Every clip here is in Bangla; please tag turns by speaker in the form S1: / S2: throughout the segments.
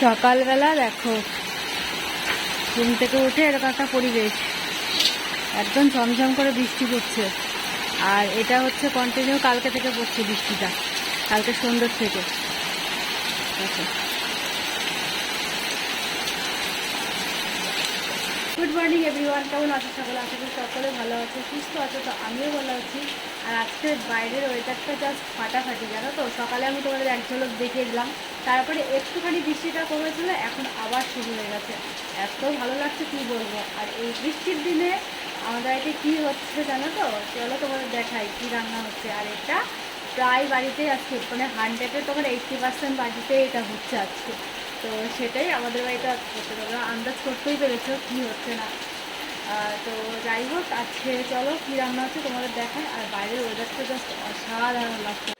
S1: সকালবেলা দেখো, ঘুম থেকে উঠে এরকম একটা পরিবেশ। একদম ঝমঝম করে বৃষ্টি পড়ছে। আর এটা হচ্ছে কন্টিনিউ কালকে থেকে পড়ছে বৃষ্টিটা, কালকে সন্ধ্যের থেকে। দেখো। গুড মর্নিং এভরিওয়ান কেমন আছো সকলে? আশা করি সকলে ভালো আছে, সুস্থ আছে। তো আমিও ভালো আছি। আর আজকে বাইরের ওয়েদারটা জাস্ট ফাটাফাটি, জানো তো? সকালে আমি তোমাদের এক ঝলক দেখিয়ে দিলাম। তারপরে একটুখানি বৃষ্টিটা কমেছিল, এখন আবার শুরু হয়ে গেছে। এত ভালো লাগছে, কী বলব? আর এই বৃষ্টির দিনে আমাদের বাড়িতে কী হচ্ছে, জানো তো? চলো তোমাদের দেখাই কী রান্না হচ্ছে। আর এটা প্রায় বাড়িতেই আজকে মানে হান্ড্রেডে তোমার এইটটি পার্সেন্ট বাড়িতেই এটা হচ্ছে আজকে। তো সেটাই আমাদের বাড়িতে আজকে হচ্ছে তোমরা আন্দাজ করতেই পেরেছ কী হচ্ছে না। তো যাই হোক, আজকে চলো কী রান্না হচ্ছে তোমাদের দেখায় আর বাইরের ওয়েদারটা জাস্ট অসাধারণ লাগছে।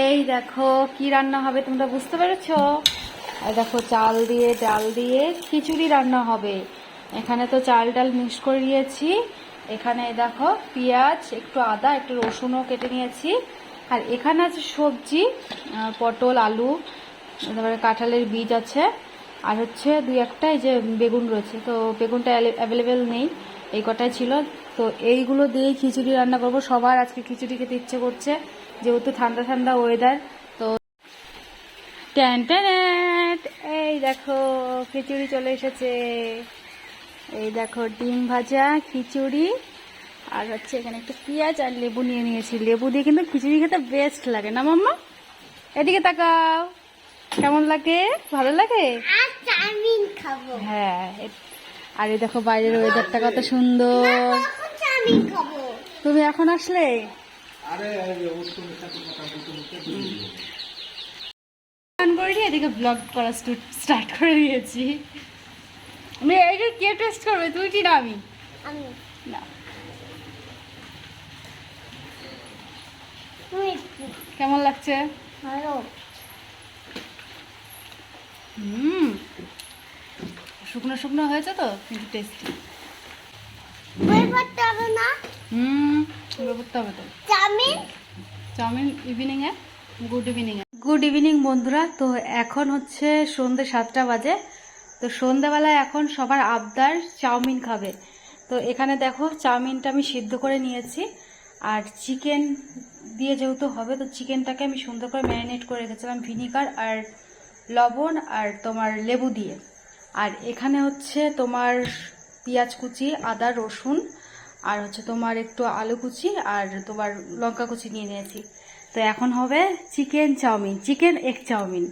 S1: এই দেখো, কি রান্না হবে তোমরা বুঝতে পেরেছ? দেখো, চাল দিয়ে, ডাল দিয়ে খিচুড়ি রান্না হবে। এখানে তো চাল ডাল মিক্স করে নিয়েছি। এখানে দেখো, পেঁয়াজ, একটু আদা, একটু রসুনও কেটে নিয়েছি। আর এখানে আছে সবজি পটল, আলু। তারপরে কাঁঠালের বীজ আছে। আর হচ্ছে দুই একটা যে বেগুন রয়েছে। তো বেগুনটা অ্যাভেলেবেল নেই এই কটাই ছিল। তো এইগুলো দিয়েই খিচুড়ি রান্না করব। সবার আজকে খিচুড়ি খেতে ইচ্ছে করছে যেহেতু ঠান্ডা ঠান্ডা ওয়েদার তো ট্যান, এই দেখো খিচুড়ি চলে এসেছে। এই দেখো ডিম ভাজা খিচুড়ি। আর হচ্ছে এখানে একটু পেঁয়াজ আর লেবু নিয়ে নিয়েছি। লেবু দিয়ে কিন্তু খিচুড়ি খেতে বেস্ট লাগে না মাম্মা? এদিকে তাকাও। কেমন লাগে? ভালো লাগে?
S2: আর
S1: হ্যাঁ আর এই দেখো বাইরের ওয়েদারটা কত সুন্দর। তুমি এখন আসলে? এদিকে ব্লগ করা স্টার্ট করে দিয়েছি। আমি এইটা কে টেস্ট করবে? তুই কি না আমি
S2: আমি
S1: না। কেমন লাগছে?
S2: ভালো।
S1: হুম। শুকনো শুকনো হয়েছে তো কিন্তু টেস্টি
S2: হবে না?
S1: হুম করতে হবে তো।
S2: চাউমিন?
S1: চাউমিন গুড ইভিনিংয়ে গুড ইভিনিং বন্ধুরা। তো এখন হচ্ছে সন্ধ্যে সাতটা বাজে। তো সন্ধ্যাবেলায় এখন সবার আবদার চাউমিন খাবে। তো এখানে দেখো চাউমিনটা আমি সিদ্ধ করে নিয়েছি। আর চিকেন দিয়ে যেহেতু হবে তো চিকেনটাকে আমি সুন্দর করে ম্যারিনেট করে রেখেছিলাম ভিনিগার আর লবণ আর তোমার লেবু দিয়ে। আর এখানে হচ্ছে তোমার পেঁয়াজ কুচি, আদা, রসুন, আর হচ্ছে তোমার একটু আলু কুচি আর তোমার লঙ্কা কুচি নিয়ে নিয়েছি। তো এখন হবে chicken chowmein, chicken egg chowmein.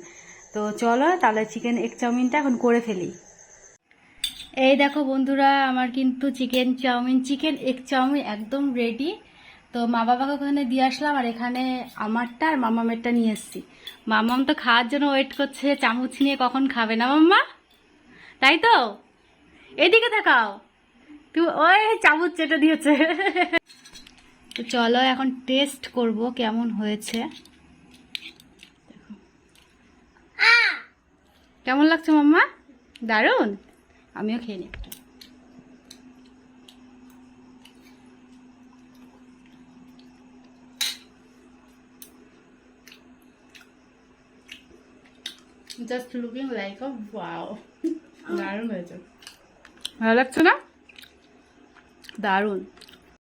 S1: তো চলো তাহলে চিকেন এগ চাউমিনটা এখন করে ফেলি। এই দেখো বন্ধুরা, আমার কিন্তু chicken chowmein, chicken egg chowmein একদম রেডি তো মা বাবাকে ওখানে দিয়ে আসলাম আর এখানে আমারটা আর মামা মামামেরটা নিয়ে এসেছি। মামাম তো খাওয়ার জন্য ওয়েট করছে চামচ নিয়ে কখন খাবে না মাম্মা? তাই তো? এদিকে তাকাও। তুই ওই চামচ চেটে দিয়েছে। তো চলো এখন টেস্ট করব কেমন হয়েছে। কেমন লাগছে মাম্মা? দারুণ। আমিও খেয়ে নিই। Just looking like a wow দারুণ হয়েছে। ভালো লাগছে না? দারুণ।